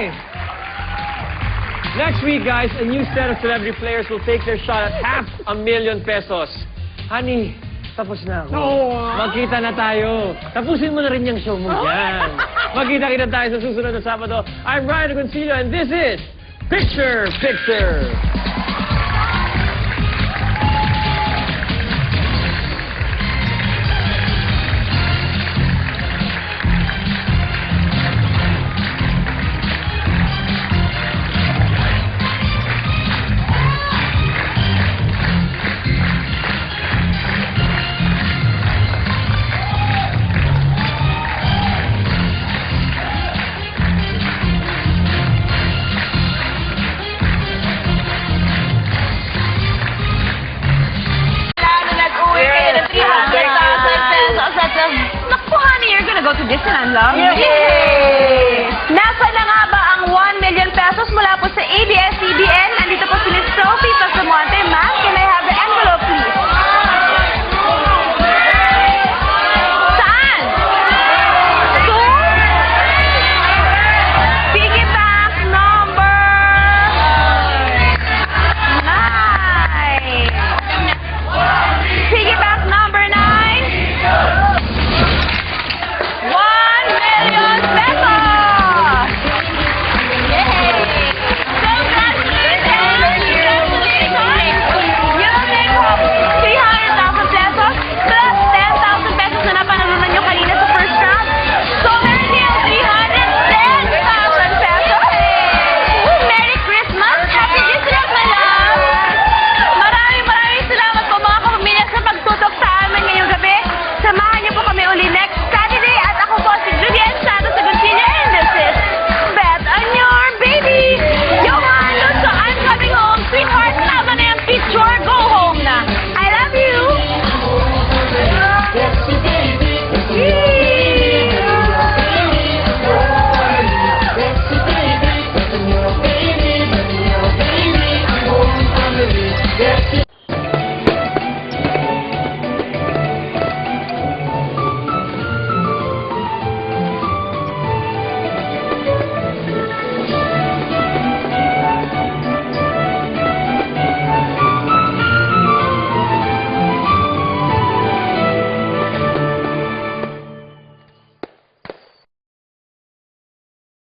Okay. Next week, guys, a new set of celebrity players will take their shot at half a million pesos. Honey, tapos na ako. Magkita na tayo. Tapusin mo na rin yung show mo yan. Magkita-kita tayo sa susunod na Sabado. I'm Ryan Agoncillo and this is Picture Picture. 狼烟